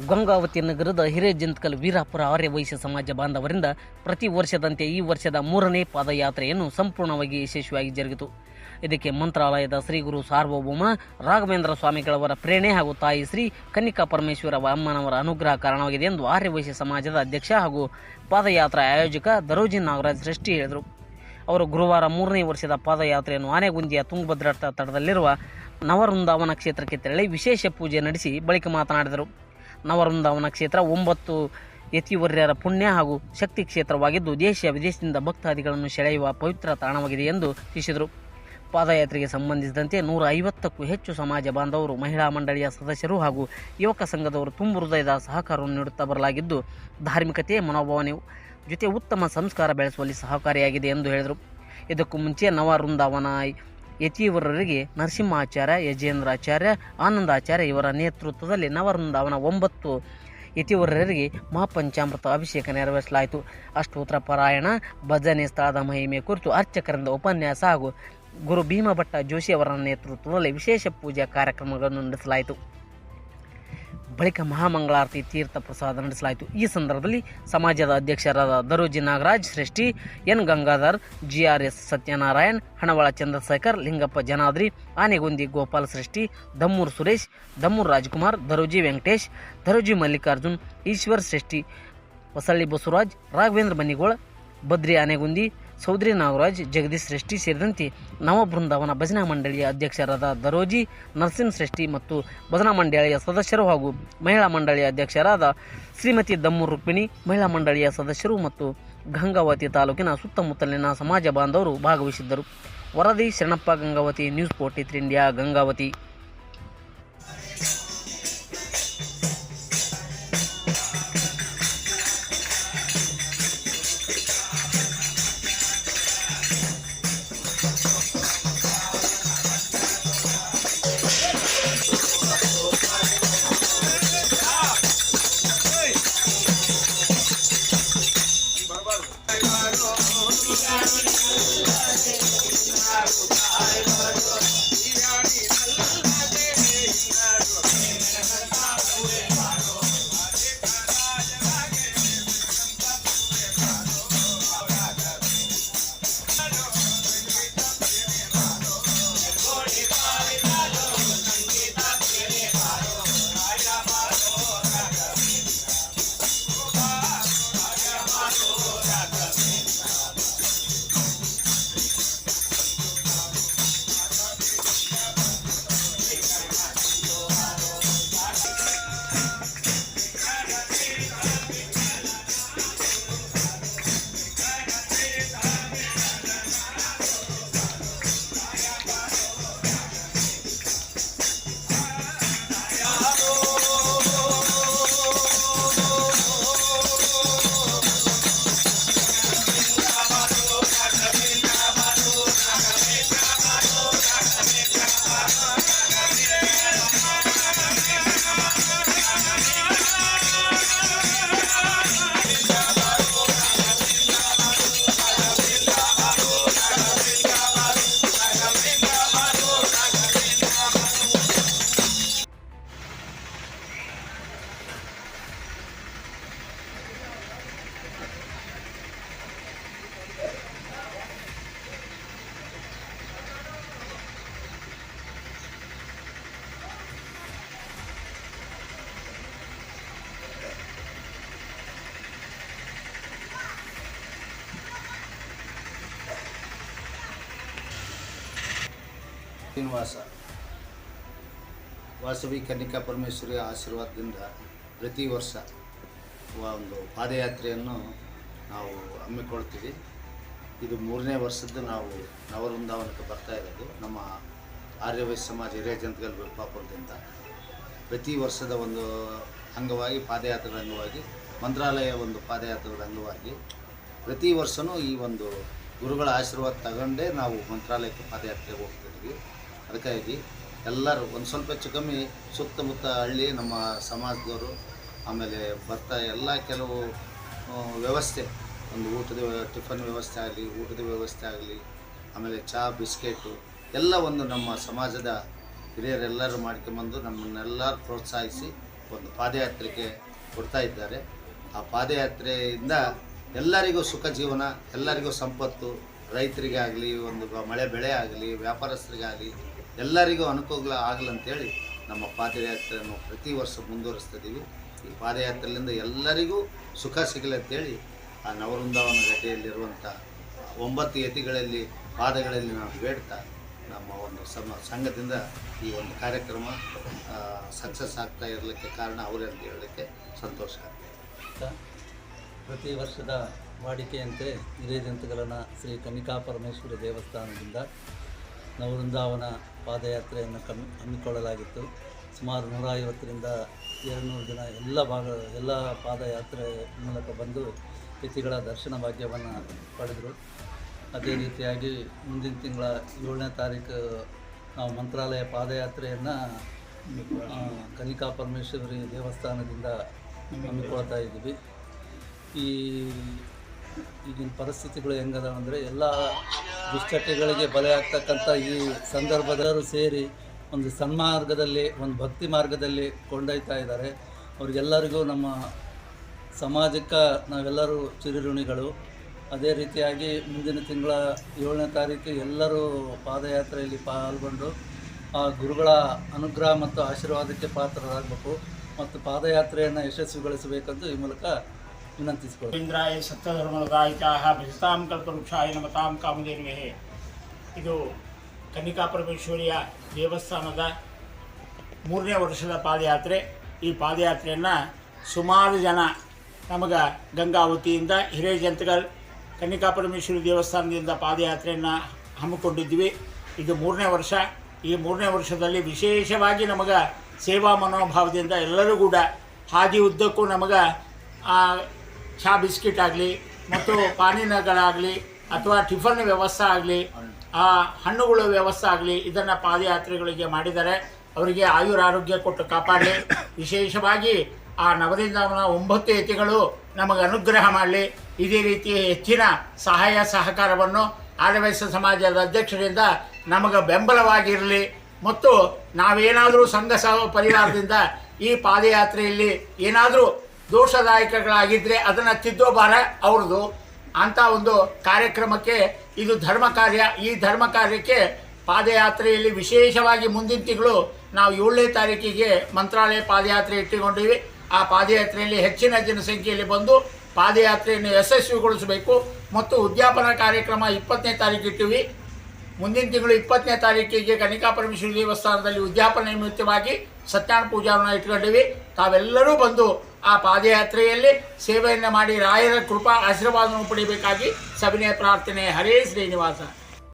ಗಂಗಾವತಿ ನಗರದ ಹಿರೇಜಂತ್ಕಲ್ ವೀರಾಪುರ ಆರ್ಯವೈಶ್ಯ ಸಮಾಜ ಬಾಂಧವರಿಂದ ಪ್ರತಿ ವರ್ಷದಂತೆ ಈ ವರ್ಷದ ಮೂರನೇ ಪಾದಯಾತ್ರೆಯನ್ನು ಸಂಪೂರ್ಣವಾಗಿ ಯಶಸ್ವಿಯಾಗಿ ಜರುಗಿತು. ಇದಕ್ಕೆ ಮಂತ್ರಾಲಯದ ಶ್ರೀ ಗುರು ಸಾರ್ವಭೌಮ ರಾಘವೇಂದ್ರ ಸ್ವಾಮಿಗಳವರ ಪ್ರೇರಣೆ ಹಾಗೂ ತಾಯಿ ಶ್ರೀ ಕನ್ನಿಕಾ ಪರಮೇಶ್ವರ ಅಮ್ಮನವರ ಅನುಗ್ರಹ ಕಾರಣವಾಗಿದೆ ಎಂದು ಆರ್ಯ ವೈಶ್ಯ ಸಮಾಜದ ಅಧ್ಯಕ್ಷ ಹಾಗೂ ಪಾದಯಾತ್ರಾ ಆಯೋಜಕ ದರೋಜಿ ನಾಗರಾಜ್ ಸೃಷ್ಟಿ ಹೇಳಿದರು. ಅವರು ಗುರುವಾರ ಮೂರನೇ ವರ್ಷದ ಪಾದಯಾತ್ರೆಯನ್ನು ಆನೆಗುಂದಿಯ ತುಂಗಭದ್ರಾ ತಟದಲ್ಲಿರುವ ನವವೃಂದಾವನ ಕ್ಷೇತ್ರಕ್ಕೆ ತೆರಳಿ ವಿಶೇಷ ಪೂಜೆ ನಡೆಸಿ ಬಳಿಕ ಮಾತನಾಡಿದರು. ನವವೃಂದಾವನ ಕ್ಷೇತ್ರ ಒಂಬತ್ತು ಯತಿವರ್ಯರ ಪುಣ್ಯ ಹಾಗೂ ಶಕ್ತಿ ಕ್ಷೇತ್ರವಾಗಿದ್ದು ದೇಶ ವಿದೇಶದಿಂದ ಭಕ್ತಾದಿಗಳನ್ನು ಸೆಳೆಯುವ ಪವಿತ್ರ ತಾಣವಾಗಿದೆ ಎಂದು ತಿಳಿಸಿದರು. ಪಾದಯಾತ್ರೆಗೆ ಸಂಬಂಧಿಸಿದಂತೆ ನೂರ ಐವತ್ತಕ್ಕೂ ಹೆಚ್ಚು ಸಮಾಜ ಬಾಂಧವರು, ಮಹಿಳಾ ಮಂಡಳಿಯ ಸದಸ್ಯರು ಹಾಗೂ ಯುವಕ ಸಂಘದವರು ತುಂಬು ಹೃದಯದ ಸಹಕಾರವನ್ನು ನೀಡುತ್ತಾ ಬರಲಾಗಿದ್ದು, ಧಾರ್ಮಿಕತೆ, ಮನೋಭಾವನೆ ಜೊತೆ ಉತ್ತಮ ಸಂಸ್ಕಾರ ಬೆಳೆಸುವಲ್ಲಿ ಸಹಕಾರಿಯಾಗಿದೆ ಎಂದು ಹೇಳಿದರು. ಇದಕ್ಕೂ ಮುಂಚೆ ನವ ವೃಂದಾವನ ಯತಿವರರಿಗೆ ನರಸಿಂಹಾಚಾರ್ಯ, ಯಜೇಂದ್ರಾಚಾರ್ಯ, ಆನಂದಾಚಾರ್ಯ ಇವರ ನೇತೃತ್ವದಲ್ಲಿ ನವರಂದಾವನ ಒಂಬತ್ತು ಯತಿವರರಿಗೆ ಮಹಾಪಂಚಾಮೃತ ಅಭಿಷೇಕ ನೆರವೇರಿಸಲಾಯಿತು. ಅಷ್ಟೋತ್ತರ ಪಾರಾಯಣ, ಭಜನೆ ಸ್ಥಳದ ಮಹಿಮೆ ಕುರಿತು ಅರ್ಚಕರಿಂದ ಉಪನ್ಯಾಸ ಹಾಗೂ ಗುರು ಭೀಮಭಟ್ಟ ಜೋಶಿ ಅವರ ನೇತೃತ್ವದಲ್ಲಿ ವಿಶೇಷ ಪೂಜಾ ಕಾರ್ಯಕ್ರಮಗಳನ್ನು ನಡೆಸಲಾಯಿತು. ಬಳಿಕ ಮಹಾಮಂಗಳಾರತಿ ತೀರ್ಥ ಪ್ರಸಾದ ನಡೆಸಲಾಯಿತು. ಈ ಸಂದರ್ಭದಲ್ಲಿ ಸಮಾಜದ ಅಧ್ಯಕ್ಷರಾದ Daroji Nagaraj, Shreshti N Gangadhar G R S Satyanarayan, Hanavala Chandrashekhar, Lingappa Janadri, Anegundi Gopal Shreshti, Dammur Suresh, Dammuru Rajkumar, Daroji Venkatesh, Daroji Mallikarjun, Eshwar Shreshti, Hosalli Basavaraj, Raghavendra Bannigola Badri Anegundi Saudri Nagaraj Jagadish Shreshti ಸೇರಿದಂತೆ ನವ ಬೃಂದಾವನ ಭಜನಾ ಮಂಡಳಿಯ ಅಧ್ಯಕ್ಷರಾದ ದರೋಜಿ, ನರಸಿಂಹ ಶ್ರೇಷ್ಠಿ ಮತ್ತು ಭಜನಾ ಮಂಡಳಿಯ ಸದಸ್ಯರು ಹಾಗೂ ಮಹಿಳಾ ಮಂಡಳಿಯ ಅಧ್ಯಕ್ಷರಾದ ಶ್ರೀಮತಿ ದಮ್ಮು ರುಕ್ಮಿಣಿ, ಮಹಿಳಾ ಮಂಡಳಿಯ ಸದಸ್ಯರು ಮತ್ತು ಗಂಗಾವತಿ ತಾಲೂಕಿನ ಸುತ್ತಮುತ್ತಲಿನ ಸಮಾಜ ಬಾಂಧವರು ಭಾಗವಹಿಸಿದ್ದರು. ವರದಿ Sharanappa Gangavathi, news forty three India Gangavathi. Srinivasa Vasavi Kannika ಪರಮೇಶ್ವರಿಯ ಆಶೀರ್ವಾದದಿಂದ ಪ್ರತಿ ವರ್ಷ ಒಂದು ಪಾದಯಾತ್ರೆಯನ್ನು ನಾವು ಹಮ್ಮಿಕೊಳ್ತೀವಿ. ಇದು ಮೂರನೇ ವರ್ಷದ್ದು ನಾವು ನವವೃಂದಾವನಕ್ಕೆ ಬರ್ತಾ ಇರೋದು. ನಮ್ಮ ಆರ್ಯವೈಶ್ಯ ಸಮಾಜ ಹಿರೇಜಂತಗಲ್ ಬಿಲ್ಪಾಪುರದಿಂದ ಪ್ರತಿ ವರ್ಷದ ಒಂದು ಅಂಗವಾಗಿ ಪಾದಯಾತ್ರೆಗಳ ಅಂಗವಾಗಿ, ಮಂತ್ರಾಲಯ ಒಂದು ಪಾದಯಾತ್ರೆಗಳ ಅಂಗವಾಗಿ ಪ್ರತಿ ವರ್ಷವೂ ಈ ಒಂದು ಗುರುಗಳ ಆಶೀರ್ವಾದ ತಗೊಂಡೇ ನಾವು ಮಂತ್ರಾಲಯಕ್ಕೆ ಪಾದಯಾತ್ರೆಗೆ ಹೋಗ್ತಿದ್ವಿ ಅದಕ್ಕಾಗಿ ಎಲ್ಲರೂ ಒಂದು ಸ್ವಲ್ಪ ಹೆಚ್ಚು ಕಮ್ಮಿ ಸುತ್ತಮುತ್ತ ಹಳ್ಳಿ ನಮ್ಮ ಸಮಾಜದವರು, ಆಮೇಲೆ ಬರ್ತಾ ಎಲ್ಲ ಕೆಲವು ವ್ಯವಸ್ಥೆ, ಒಂದು ಊಟದ ಟಿಫನ್ ವ್ಯವಸ್ಥೆ ಆಗಲಿ, ಊಟದ ವ್ಯವಸ್ಥೆ ಆಗಲಿ, ಆಮೇಲೆ ಚಹಾ ಬಿಸ್ಕೆಟು, ಎಲ್ಲ ಒಂದು ನಮ್ಮ ಸಮಾಜದ ಹಿರಿಯರೆಲ್ಲರೂ ಮಾಡ್ಕೊಂಬಂದು ನಮ್ಮನ್ನೆಲ್ಲರೂ ಪ್ರೋತ್ಸಾಹಿಸಿ ಒಂದು ಪಾದಯಾತ್ರೆಗೆ ಕೊಡ್ತಾ ಇದ್ದಾರೆ. ಆ ಪಾದಯಾತ್ರೆಯಿಂದ ಎಲ್ಲರಿಗೂ ಸುಖ ಜೀವನ, ಎಲ್ಲರಿಗೂ ಸಂಪತ್ತು, ರೈತರಿಗಾಗಲಿ, ಒಂದು ಮಳೆ ಬೆಳೆ ಆಗಲಿ, ವ್ಯಾಪಾರಸ್ಥರಿಗಾಗಲಿ ಎಲ್ಲರಿಗೂ ಅನುಕೂಲ ಆಗಲಂತೇಳಿ ನಮ್ಮ ಪಾದಯಾತ್ರೆಯನ್ನು ಪ್ರತಿ ವರ್ಷ ಮುಂದುವರಿಸ್ತಿದ್ದೀವಿ. ಈ ಪಾದಯಾತ್ರೆಯಿಂದ ಎಲ್ಲರಿಗೂ ಸುಖ ಸಿಗಲಿ ಅಂತೇಳಿ ಆ ನವವೃಂದಾವನ ಗಡ್ಡೆಯಲ್ಲಿರುವಂಥ ಒಂಬತ್ತು ಯತಿಗಳಲ್ಲಿ, ಪಾದಗಳಲ್ಲಿ ನಾವು ಬೇಡ್ತಾ ನಮ್ಮ ಒಂದು ಸಮ, ಸಂಘದಿಂದ ಈ ಒಂದು ಕಾರ್ಯಕ್ರಮ ಸಕ್ಸಸ್ ಆಗ್ತಾ ಇರಲಿಕ್ಕೆ ಕಾರಣ ಅವರೇ ಅಂತ ಹೇಳಲಿಕ್ಕೆ ಸಂತೋಷ ಆಗ್ತದೆ. ಪ್ರತಿ ವರ್ಷದ ವಾಡಿಕೆಯಂತೆ ಹಿರಿಯ ಜಂತುಗಳನ್ನು ಶ್ರೀ ಕನಿಕಾ ಪರಮೇಶ್ವರಿ ದೇವಸ್ಥಾನದಿಂದ ನವವೃಂದಾವನ ಪಾದಯಾತ್ರೆಯನ್ನು ಕಮ್ಮಿ ಹಮ್ಮಿಕೊಳ್ಳಲಾಗಿತ್ತು. ಸುಮಾರು ನೂರ ಐವತ್ತರಿಂದ ಎರಡುನೂರು ಜನ ಎಲ್ಲ ಭಾಗ, ಎಲ್ಲ ಪಾದಯಾತ್ರೆ ಮೂಲಕ ಬಂದು ಯತಿಗಳ ದರ್ಶನ ಭಾಗ್ಯವನ್ನು ಪಡೆದರು. ಅದೇ ರೀತಿಯಾಗಿ ಮುಂದಿನ ತಿಂಗಳ ಏಳನೇ ತಾರೀಕು ನಾವು ಮಂತ್ರಾಲಯ ಪಾದಯಾತ್ರೆಯನ್ನು ಕನಿಕಾ ಪರಮೇಶ್ವರಿ ದೇವಸ್ಥಾನದಿಂದ ಹಮ್ಮಿಕೊಳ್ತಾ ಇದ್ದೀವಿ. ಈ ಈಗಿನ ಪರಿಸ್ಥಿತಿಗಳು ಹೆಂಗದ ಅಂದರೆ ಎಲ್ಲ ದುಶ್ಚಟಗಳಿಗೆ ಬಲೆ ಆಗ್ತಕ್ಕಂಥ ಈ ಸಂದರ್ಭದಲ್ಲರೂ ಸೇರಿ ಒಂದು ಸನ್ಮಾರ್ಗದಲ್ಲಿ, ಒಂದು ಭಕ್ತಿ ಮಾರ್ಗದಲ್ಲಿ ಕೊಂಡೊಯ್ತಾ ಇದ್ದಾರೆ. ಅವ್ರಿಗೆಲ್ಲರಿಗೂ ನಮ್ಮ ಸಮಾಜಕ್ಕೆ ನಾವೆಲ್ಲರೂ ಚಿರಋಣಿಗಳು. ಅದೇ ರೀತಿಯಾಗಿ ಮುಂದಿನ ತಿಂಗಳ ಏಳನೇ ತಾರೀಕು ಎಲ್ಲರೂ ಪಾದಯಾತ್ರೆಯಲ್ಲಿ ಪಾಲ್ಗೊಂಡು ಆ ಗುರುಗಳ ಅನುಗ್ರಹ ಮತ್ತು ಆಶೀರ್ವಾದಕ್ಕೆ ಪಾತ್ರರಾಗಬೇಕು ಮತ್ತು ಪಾದಯಾತ್ರೆಯನ್ನು ಯಶಸ್ವಿಗೊಳಿಸಬೇಕೆಂದು ಈ ಮೂಲಕ ವಿನಂತಿಸಿಕೊಳ್ಳಿ. ಇಂದ್ರಾಯ ಸಪ್ತಧರ್ಮದಾಯಿತಾಹ ಭಜತಾಂ ಕಲ್ಪವೃಕ್ಷಾಯ ನಮತಾಂ ಕಾಮಧೇನುವೆ. ಇದು ಕನ್ನಿಕಾ ಪರಮೇಶ್ವರಿಯ ದೇವಸ್ಥಾನದ ಮೂರನೇ ವರ್ಷದ ಪಾದಯಾತ್ರೆ. ಈ ಪಾದಯಾತ್ರೆಯನ್ನು ಸುಮಾರು ಜನ ನಮಗೆ ಗಂಗಾವತಿಯಿಂದ ಹಿರೇಜಂತಗಲ್ ಕನ್ನಿಕಾ ಪರಮೇಶ್ವರಿ ದೇವಸ್ಥಾನದಿಂದ ಪಾದಯಾತ್ರೆಯನ್ನು ಹಮ್ಮಿಕೊಂಡಿದ್ವಿ. ಇದು ಮೂರನೇ ವರ್ಷ. ಈ ಮೂರನೇ ವರ್ಷದಲ್ಲಿ ವಿಶೇಷವಾಗಿ ನಮಗೆ ಸೇವಾ ಮನೋಭಾವದಿಂದ ಎಲ್ಲರೂ ಕೂಡ ಹಾದಿ ಉದ್ದಕ್ಕೂ ನಮಗೆ ಚಹಾ ಬಿಸ್ಕಿಟ್ ಆಗಲಿ, ಮತ್ತು ಪಾನೀಯಗಳಾಗಲಿ, ಅಥವಾ ಟಿಫನ್ ವ್ಯವಸ್ಥೆ ಆಗಲಿ, ಆ ಹಣ್ಣುಗಳ ವ್ಯವಸ್ಥೆ ಆಗಲಿ, ಇದನ್ನು ಪಾದಯಾತ್ರೆಗಳಿಗೆ ಮಾಡಿದ್ದಾರೆ ಅವರಿಗೆ ಆಯುರಾರೋಗ್ಯ ಕೊಟ್ಟು ಕಾಪಾಡಲಿ. ವಿಶೇಷವಾಗಿ ಆ ನವರಿಂದಾವನ ಒಂಬತ್ತು ಯತಿಗಳು ನಮಗೆ ಅನುಗ್ರಹ ಮಾಡಲಿ. ಇದೇ ರೀತಿ ಹೆಚ್ಚಿನ ಸಹಾಯ ಸಹಕಾರವನ್ನು ಆರ್ಯವೈಶ್ಯ ಸಮಾಜದ ಅಧ್ಯಕ್ಷರಿಂದ ನಮಗೆ ಬೆಂಬಲವಾಗಿರಲಿ. ಮತ್ತು ನಾವೇನಾದರೂ ಸಂಘ ಸಹ ಪರಿವಾರದಿಂದ ಈ ಪಾದಯಾತ್ರೆಯಲ್ಲಿ ಏನಾದರೂ ದೋಷದಾಯಕಗಳಾಗಿದ್ದರೆ ಅದನ್ನು ತಿದ್ದೋ ಭಾರ ಅವ್ರದ್ದು ಅಂಥ ಒಂದು ಕಾರ್ಯಕ್ರಮಕ್ಕೆ ಇದು ಧರ್ಮ ಕಾರ್ಯ. ಈ ಧರ್ಮ ಕಾರ್ಯಕ್ಕೆ ಪಾದಯಾತ್ರೆಯಲ್ಲಿ ವಿಶೇಷವಾಗಿ ಮುಂದಿನ ತಿಂಗಳು ನಾವು ಏಳನೇ ತಾರೀಕಿಗೆ ಮಂತ್ರಾಲಯ ಪಾದಯಾತ್ರೆ ಇಟ್ಟುಕೊಂಡಿವಿ. ಆ ಪಾದಯಾತ್ರೆಯಲ್ಲಿ ಹೆಚ್ಚಿನ ಜನಸಂಖ್ಯೆಯಲ್ಲಿ ಬಂದು ಪಾದಯಾತ್ರೆಯನ್ನು ಯಶಸ್ವಿಗೊಳಿಸಬೇಕು. ಮತ್ತು ಉದ್ಯಾಪನಾ ಕಾರ್ಯಕ್ರಮ ಇಪ್ಪತ್ತನೇ ತಾರೀಕು ಇಟ್ಟಿವಿ. ಮುಂದಿನ ತಿಂಗಳು ಇಪ್ಪತ್ತನೇ ತಾರೀಕಿಗೆ ಕನಿಕಾ ಪರಮೇಶ್ವರ ದೇವಸ್ಥಾನದಲ್ಲಿ ಉದ್ಯಾಪನೆ ನಿಮಿತ್ತವಾಗಿ ಸತ್ಯನಾರಾಯಣ ಪೂಜಾವನ್ನು ಇಟ್ಕೊಂಡಿವಿ. ತಾವೆಲ್ಲರೂ ಬಂದು ಆ ಪಾದಯಾತ್ರೆಯಲ್ಲಿ ಸೇವೆಯನ್ನು ಮಾಡಿ ರಾಯರ ಕೃಪಾ ಆಶೀರ್ವಾದವನ್ನು ಪಡೆಯಬೇಕಾಗಿ ಸಭಿನಯ ಪ್ರಾರ್ಥನೆ. ಹರೇ ಶ್ರೀನಿವಾಸ.